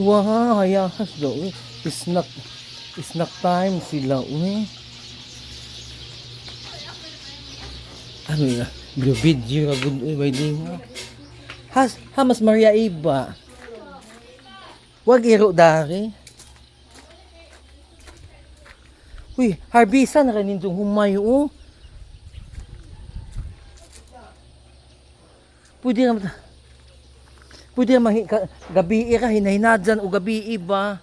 Wow, hayahas daw. eh. Snack, snack time sila. Uy. Ano ya? Blue video ka good uy, may di nga. Has, hamas Maria Iba. Wag iro dari. Uy, harbisa na kanin itong humayo. Oh. Pwede naman. Pwede naman hi- ka- gabi ka hinahinadyan o gabi iba.